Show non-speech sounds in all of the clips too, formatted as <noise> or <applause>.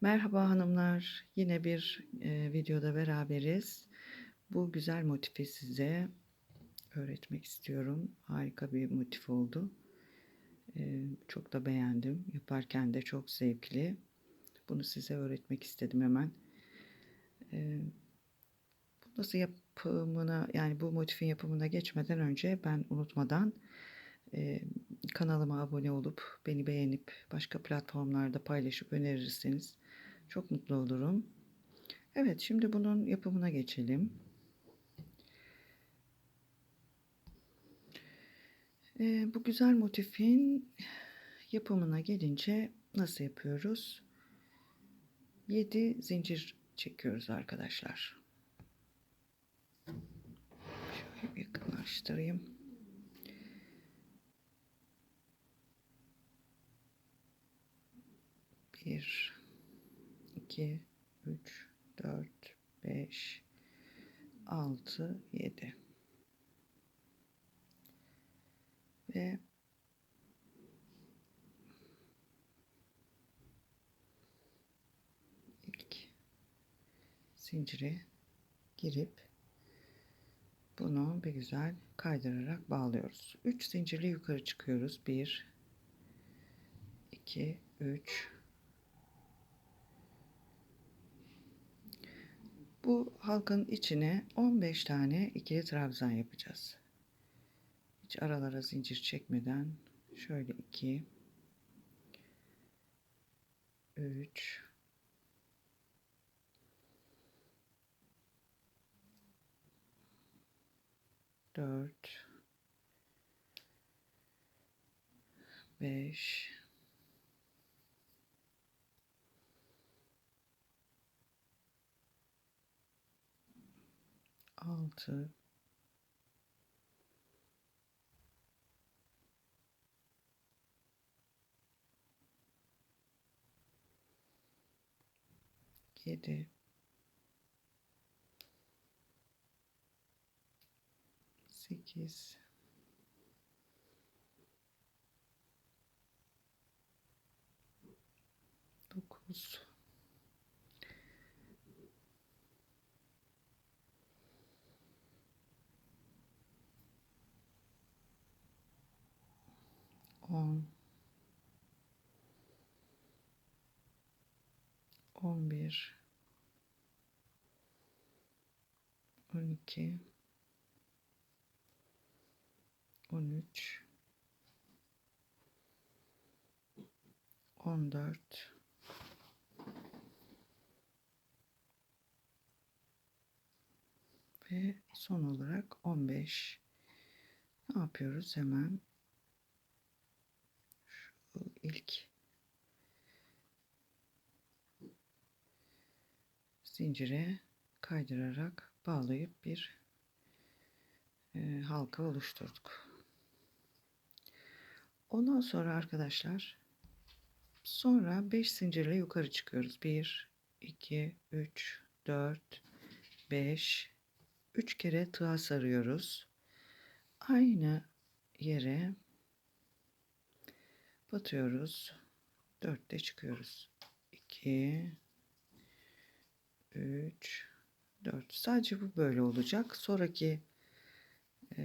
Merhaba hanımlar. Yine bir e, videoda beraberiz. Bu güzel motifi size öğretmek istiyorum. Harika bir motif oldu. E, çok da beğendim. Yaparken de çok zevkli. Bunu size öğretmek istedim hemen. E, nasıl yapımına yani bu motifin yapımına geçmeden önce ben unutmadan e, kanalıma abone olup beni beğenip başka platformlarda paylaşıp önerirseniz çok mutlu olurum. Evet şimdi bunun yapımına geçelim. Ee, bu güzel motifin yapımına gelince nasıl yapıyoruz? 7 zincir çekiyoruz arkadaşlar. Şöyle yakınlaştırayım. Bir, 2, 3, 4, 5, 6, 7. Ve ilk zincire girip bunu bir güzel kaydırarak bağlıyoruz. 3 zincirli yukarı çıkıyoruz. 1 2 3 Bu halkanın içine 15 tane ikili trabzan yapacağız. Hiç aralara zincir çekmeden şöyle 2 3 4 5 altı. Yedi. Sekiz. Dokuz 11 12 13 14 ve son olarak 15 ne yapıyoruz hemen? Şu ilk zincire kaydırarak bağlayıp bir e, halka oluşturduk. Ondan sonra arkadaşlar sonra 5 zincirle yukarı çıkıyoruz. 1 2 3 4 5 3 kere tığa sarıyoruz. Aynı yere batıyoruz. 4'te çıkıyoruz. 2 3 4 sadece bu böyle olacak. Sonraki e,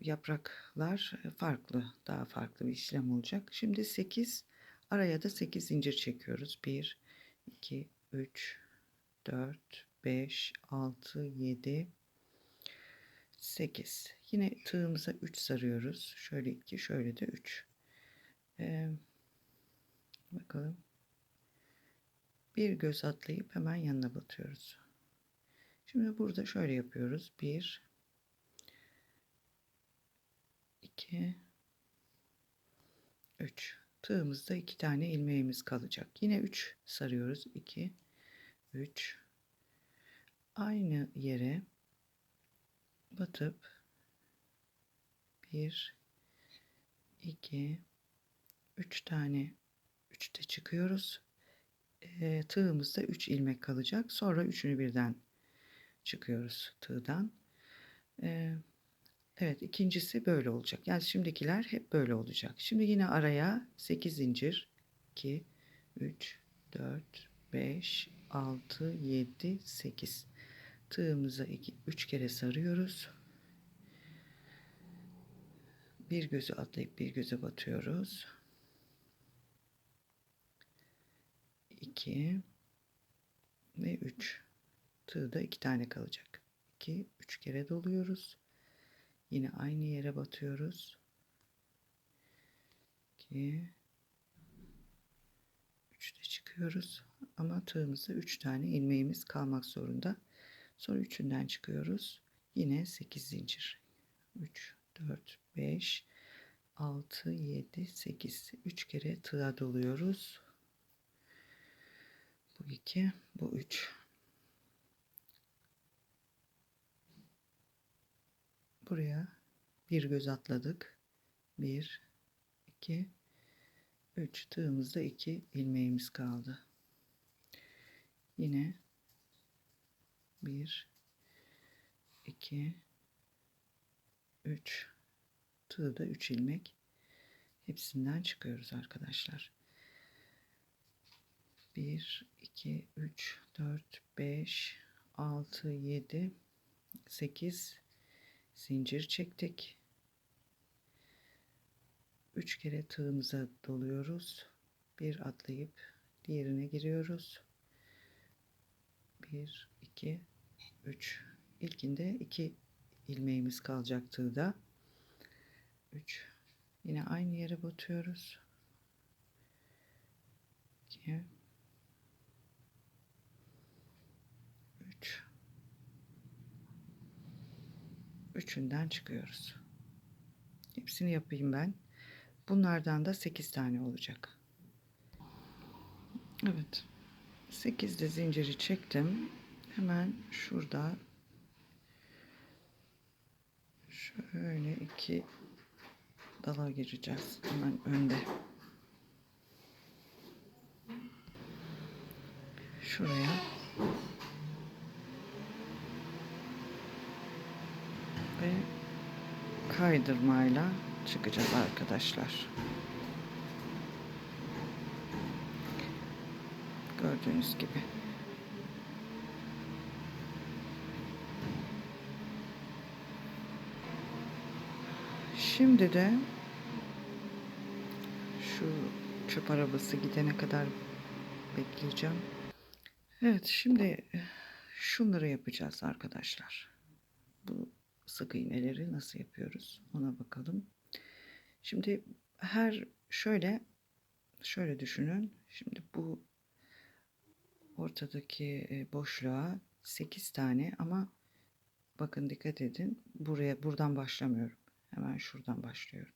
yapraklar farklı. Daha farklı bir işlem olacak. Şimdi 8 araya da 8 zincir çekiyoruz. 1 2 3 4 5 6 7 8 yine tığımıza 3 sarıyoruz. Şöyle 2 şöyle de 3 ee, bakalım bir göz atlayıp hemen yanına batıyoruz. Şimdi burada şöyle yapıyoruz. 1 2 3 tığımızda iki tane ilmeğimiz kalacak. Yine 3 sarıyoruz. 2 3 aynı yere batıp 1 2 3 tane 3'te çıkıyoruz. Tığımızda 3 ilmek kalacak. Sonra üçünü birden çıkıyoruz tığdan. Evet ikincisi böyle olacak. Yani şimdikiler hep böyle olacak. Şimdi yine araya 8 zincir 2 3 4, 5, 6, 7, 8. Tığımıza 2, 3 kere sarıyoruz. Bir gözü atlayıp bir göze batıyoruz. 2 ve 3. Tığda 2 tane kalacak. 2, 3 kere doluyoruz. Yine aynı yere batıyoruz. 2 3'te çıkıyoruz. Ama tığımızda 3 tane ilmeğimiz kalmak zorunda. Sonra üçünden çıkıyoruz. Yine 8 zincir. 3, 4, 5, 6, 7, 8. 3 kere tığa doluyoruz. Bu 2, bu 3. Buraya bir göz atladık. 1, 2, 3 tığımızda 2 ilmeğimiz kaldı. Yine 1 2 3 tığda 3 ilmek hepsinden çıkıyoruz arkadaşlar. 1 2 3 4 5 6 7 8 zincir çektik. 3 kere tığımıza doluyoruz. Bir atlayıp diğerine giriyoruz. 1 2 3 ilkinde 2 ilmeğimiz kalacak tığda. 3 yine aynı yere batıyoruz. 2 3 üçünden çıkıyoruz. Hepsini yapayım ben. Bunlardan da 8 tane olacak. Evet. 8 de zinciri çektim. Hemen şurada şöyle iki dala gireceğiz. Hemen önde. Şuraya ve kaydırmayla çıkacağız arkadaşlar. Gördüğünüz gibi. Şimdi de şu çöp arabası gidene kadar bekleyeceğim. Evet şimdi şunları yapacağız arkadaşlar. Bu sık iğneleri nasıl yapıyoruz ona bakalım. Şimdi her şöyle şöyle düşünün. Şimdi bu ortadaki e, boşluğa 8 tane ama bakın dikkat edin. Buraya buradan başlamıyorum. Hemen şuradan başlıyorum.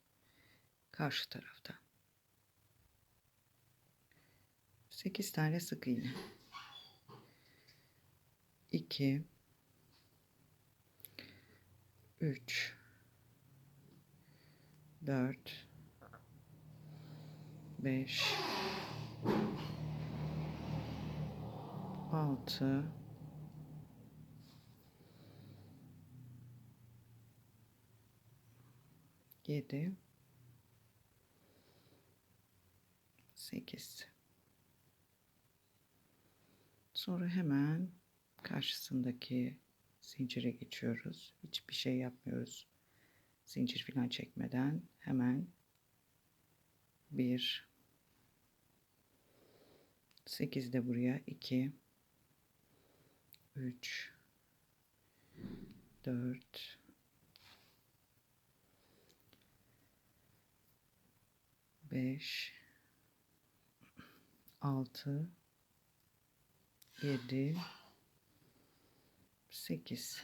Karşı tarafta. 8 tane sık iğne. 2 3 4 5 6 7 8 Sonra hemen karşısındaki zincire geçiyoruz. Hiçbir şey yapmıyoruz. Zincir falan çekmeden hemen 1 8 de buraya 2 3 4 5 6 7 8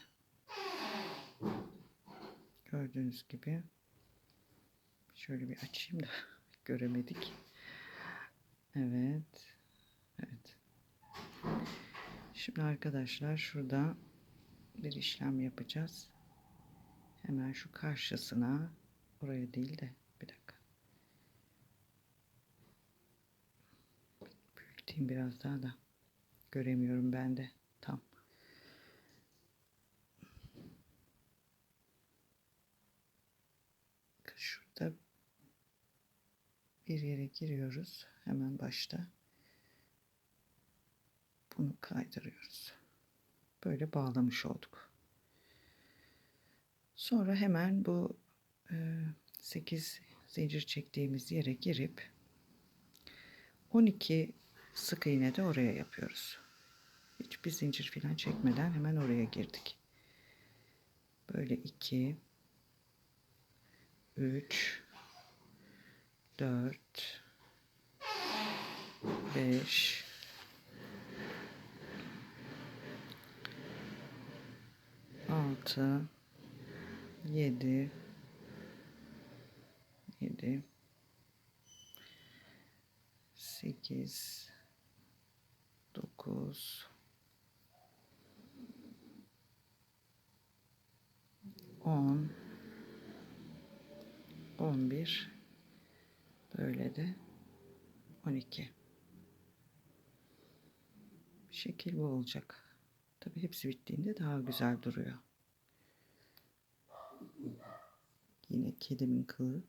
gördüğünüz gibi. Şöyle bir açayım da <laughs> göremedik. Evet. Evet. Şimdi arkadaşlar şurada bir işlem yapacağız. Hemen şu karşısına oraya değil de bir dakika. Büyüteyim biraz daha da. Göremiyorum ben de tam şurada bir yere giriyoruz hemen başta Bunu kaydırıyoruz. Böyle bağlamış olduk. Sonra hemen bu 8 zincir çektiğimiz yere girip 12 sık iğne de oraya yapıyoruz. Hiçbir zincir falan çekmeden hemen oraya girdik. Böyle 2 3 4 5 6 7 7 8 9 10 11 böyle de 12 şekil bu olacak. Tabi hepsi bittiğinde daha güzel duruyor. Yine kedimin kılı.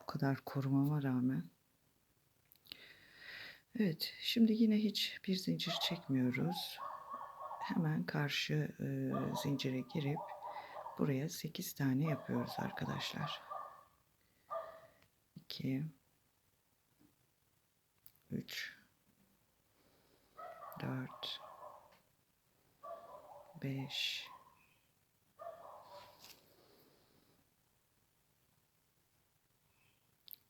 Bu kadar korumama rağmen. Evet, şimdi yine hiç bir zincir çekmiyoruz. Hemen karşı e, zincire girip buraya 8 tane yapıyoruz arkadaşlar. 2 3 4 5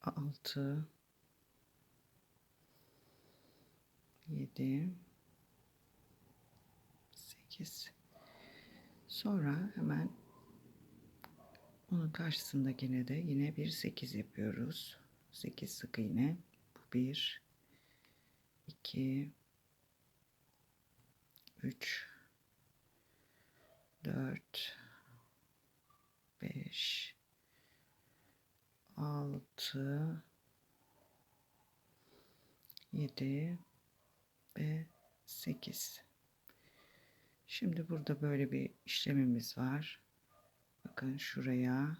6 7 8 sonra hemen onun karşısında yine de yine bir 8 yapıyoruz. 8 sık iğne. Bu 1 2 3 4 5 6 7 ve 8 şimdi burada böyle bir işlemimiz var bakın şuraya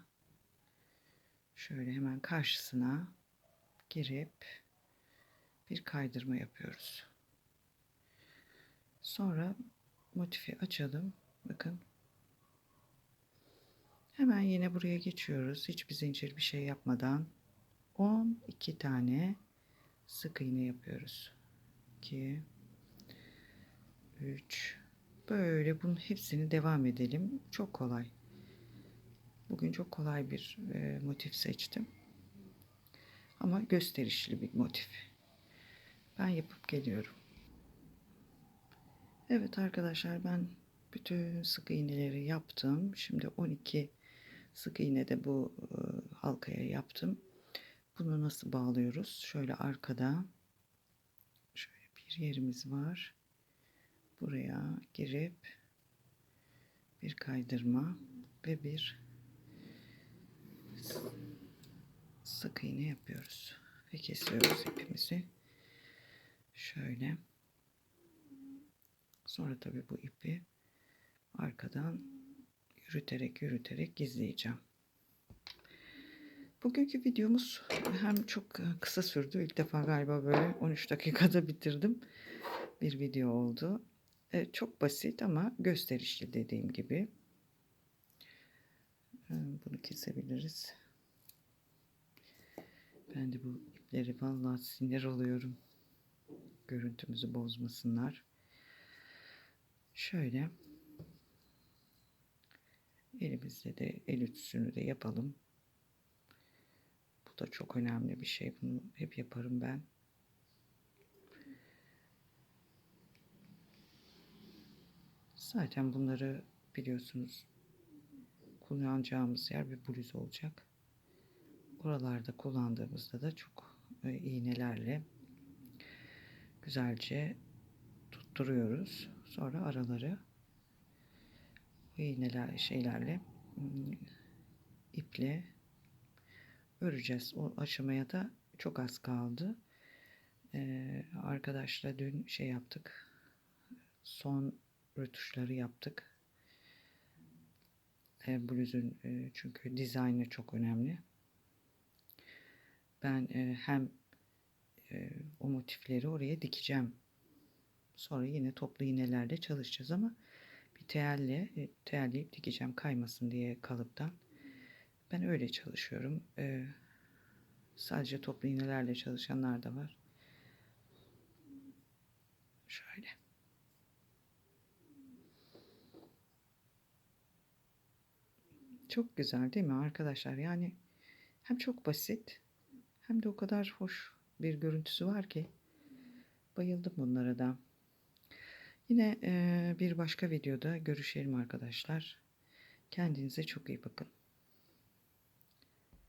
şöyle hemen karşısına girip bir kaydırma yapıyoruz sonra motifi açalım bakın Hemen yine buraya geçiyoruz. Hiçbir zincir bir şey yapmadan 12 tane sık iğne yapıyoruz. 2 3 böyle bunun hepsini devam edelim. Çok kolay. Bugün çok kolay bir e, motif seçtim. Ama gösterişli bir motif. Ben yapıp geliyorum. Evet arkadaşlar ben bütün sık iğneleri yaptım. Şimdi 12 sık iğne de bu e, halkaya yaptım. Bunu nasıl bağlıyoruz? Şöyle arkada şöyle bir yerimiz var. Buraya girip bir kaydırma ve bir sık iğne yapıyoruz ve kesiyoruz ipimizi. Şöyle. Sonra tabii bu ipi arkadan yürüterek yürüterek gizleyeceğim. Bugünkü videomuz hem çok kısa sürdü. İlk defa galiba böyle 13 dakikada bitirdim. Bir video oldu. E, çok basit ama gösterişli dediğim gibi. E, bunu kesebiliriz. Ben de bu ipleri vallahi sinir oluyorum. Görüntümüzü bozmasınlar. Şöyle Elimizde de el ütüsünü de yapalım. Bu da çok önemli bir şey. Bunu hep yaparım ben. Zaten bunları biliyorsunuz kullanacağımız yer bir bluz olacak. Oralarda kullandığımızda da çok e, iğnelerle güzelce tutturuyoruz. Sonra araları iğneler şeylerle hmm, iple öreceğiz. O aşamaya da çok az kaldı. Ee, arkadaşla dün şey yaptık. Son rötuşları yaptık. E, bluzun e, çünkü dizaynı çok önemli. Ben e, hem e, o motifleri oraya dikeceğim Sonra yine toplu iğnelerle çalışacağız ama bir teyelle e, teyelleyip dikeceğim kaymasın diye kalıptan. Ben öyle çalışıyorum. Ee, sadece toplu iğnelerle çalışanlar da var. Şöyle. Çok güzel değil mi arkadaşlar? Yani hem çok basit hem de o kadar hoş bir görüntüsü var ki bayıldım bunlara da. Yine bir başka videoda görüşelim arkadaşlar. Kendinize çok iyi bakın.